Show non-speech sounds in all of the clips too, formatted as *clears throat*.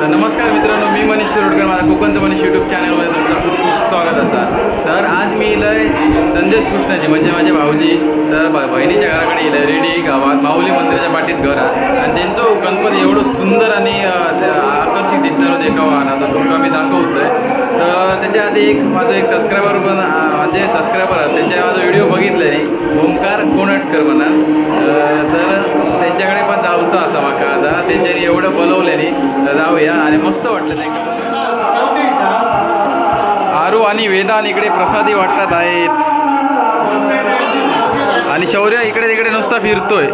नमस्कार मित्रांनो मी मनीष शिरोडकर माझा कोकणचं मनीष यूट्यूब चॅनलमध्ये तुमचं खूप खूप स्वागत असा तर आज मी इलंय संदेश कृष्णाजी म्हणजे माझे भाऊजी. तर बहिणीच्या घराकडे इलं रेडी गावात माऊली मंदिराच्या पाठीत घर आहे. आणि त्यांचं गणपती एवढं सुंदर आणि आकर्षित दिसणार देखावा ना तुमका मी दाखवतोय. तर त्याच्या आधी एक माझं एक सबस्क्रायबर पण म्हणजे सबस्क्रायबर आहे त्यांच्या माझा व्हिडिओ बघितला आहे. ओमकार कोणटकर म्हणा. तर त्यांच्याकडे पण जाऊचं असा माका आता त्यांच्यानी एवढं बोलवल्याने तर जाऊया. आणि मस्त वाटलं ते आरू आणि वेदान इकडे प्रसादी वाटत आहेत. आणि शौर्य इकडे तिकडे नुसता फिरतोय.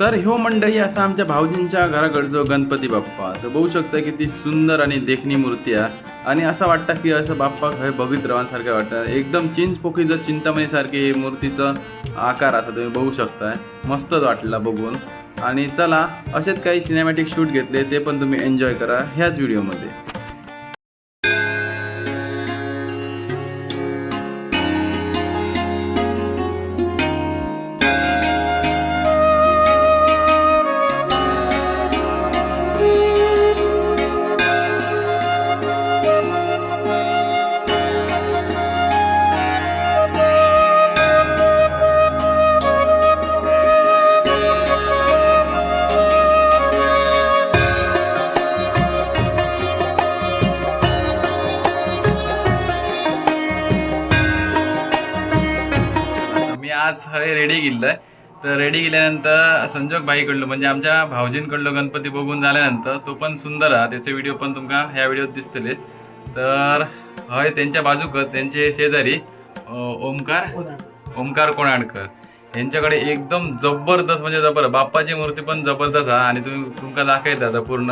तर ह्यो मंडळी असा आमच्या भाऊजींच्या घराकडचं गणपती बाप्पा. तर बघू शकता किती सुंदर आणि देखणी मूर्ती आहे. आणि असं वाटतं की असं बाप्पा हे बघित राहण्यासारखं वाटतं. एकदम चिंच पोखीचं चिंतामणीसारखी मूर्तीचं आकार आता तुम्ही बघू शकताय. मस्तच वाटलं बघून. आणि चला असेच काही सिनेमॅटिक शूट घेतले ते पण तुम्ही एन्जॉय करा ह्याच व्हिडिओमध्ये आज हे रेडी गेलोय तर रेडी गेल्यानंतर संजोग भाईकडलो म्हणजे आमच्या भाऊजींकडलो गणपती बघून झाल्यानंतर तो पण सुंदर हा त्याचे व्हिडिओ पण तुमका ह्या व्हिडिओत दिसतले. तर हय त्यांच्या बाजूक त्यांचे शेजारी ओमकार ओमकार कोणाडकर. यांच्याकडे एकदम जबरदस्त म्हणजे जबर बाप्पाची मूर्ती पण जबरदस्त हा आणि तुम्ही तुमका दाखवता आता पूर्ण.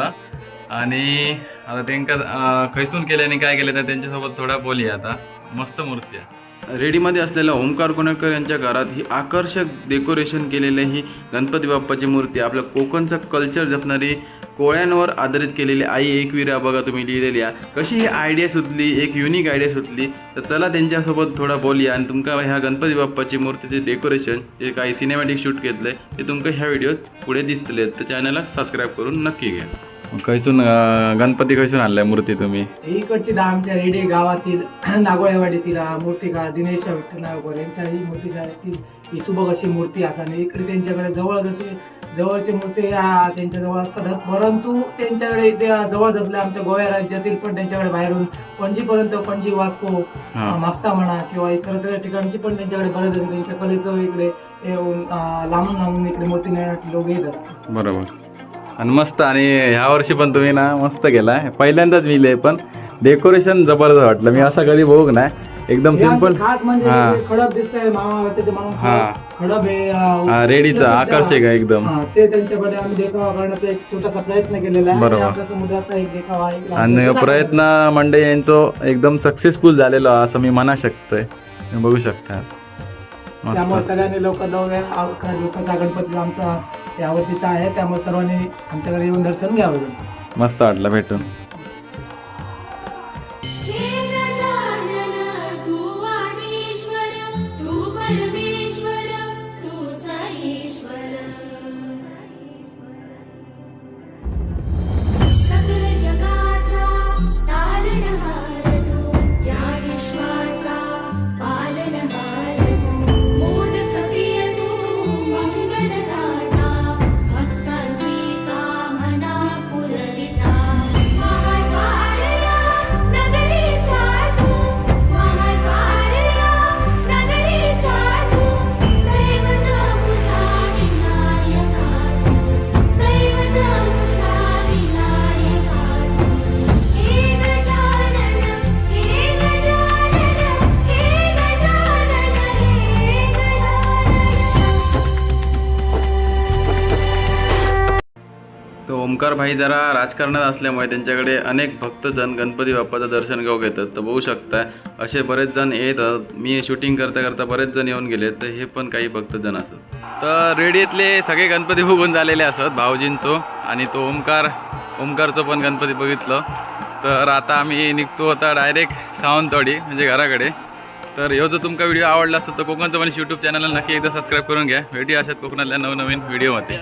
आणि आता त्यांका अं, खैसून केल्याने काय केलं तर त्यांच्यासोबत थोडा बोलूया आता. मस्त मूर्ती आहे. रेडीमध्ये असलेल्या ओमकार कोणेकर यांच्या घरात ही आकर्षक डेकोरेशन केलेली ही गणपती बाप्पाची मूर्ती. आपल्या कोकणचा कल्चर जपणारी कोळ्यांवर आधारित केलेली आई एकविरा बघा तुम्ही लिहिलेली आहे. कशी ही आयडिया सुचली एक युनिक आयडिया सुचली तर चला त्यांच्यासोबत थोडा बोलूया आणि तुमका ह्या गणपती बाप्पाची मूर्तीचे डेकोरेशन जे काही सिनेमॅटिक शूट घेतलंय ते तुमका ह्या व्हिडिओत पुढे दिसतले. तर चॅनलला सबस्क्राईब करून नक्की घ्या. खैसून गणपती खैसून आणलाय मूर्ती तुम्ही? इकडची दहा आमच्या रेडी गावातील *clears throat* नागोळेवाडीतील हा मूर्तिकार दिनेश विठ्ठल नागोर यांच्या ही मूर्ती शाळेतील ही सुबक अशी मूर्ती असा. आणि इकडे त्यांच्याकडे जवळ जसे जवळची मूर्ती त्यांच्या जवळ असतात. परंतु त्यांच्याकडे इथे जवळ असल्या आमच्या गोव्या राज्यातील पण त्यांच्याकडे बाहेरून पणजीपर्यंत पणजी वास्को हा. म्हापसा म्हणा किंवा इतर ठिकाणची पण त्यांच्याकडे बरेच असते त्यांच्या कलेचं इकडे येऊन अं, लांबून लांबून इकडे मूर्ती नेण्यासाठी लोक येत असतात. बरोबर. आणि मस्त आणि ह्या वर्षी पण तुम्ही ना मस्त केलाय. पहिल्यांदाच मी पण डेकोरेशन जबरदस्त वाटलं. मी असं कधी बघू नाही एकदम खास म्हणजे हा. रेडीचा आकर्षक आहे एकदम. ते त्यांच्याकडे आम्ही देखावा करण्याचा एक छोटासा प्रयत्न केलेला आहे. बरोबर. आणि आपल्या समुद्राचा एक देखावा आहे. आणि लांबचा प्रयत्न मंडळी यांचं एकदम सक्सेसफुल झालेलो आहे असं मी म्हणा शकतोय. बघू शकता. त्यामुळे मस्त सगळ्यांनी लोक जाऊया. अकरा दिवसाचा गणपती आमचा यावर्षीचा आहे त्यामुळे सर्वांनी आमच्याकडे येऊन दर्शन घ्यावं. मस्त वाटलं भेटून. ओमकार भाई जरा राजकारणात असल्यामुळे त्यांच्याकडे अनेक भक्तजण गणपती बाप्पाचं दर्शन घेऊ घेतात. तर बघू शकता असे बरेच जण येतात. मी शूटिंग करता करता बरेच जण येऊन गेले तर हे पण काही भक्तजण असत तर रेडीतले सगळे गणपती बघून झालेले असत भाऊजींचो आणि तो ओमकार ओमकारचं पण गणपती बघितलं. तर आता आम्ही निघतो आता डायरेक्ट सावंतवाडी म्हणजे घराकडे. तर ह्यो जर तुमका व्हिडिओ आवडला असेल तर कोकणचं म्हणजे यूट्यूब चॅनलला नक्की एकदा सबस्क्राईब करून घ्या. भेटी अशात कोकणातल्या नवनवीन व्हिडिओमध्ये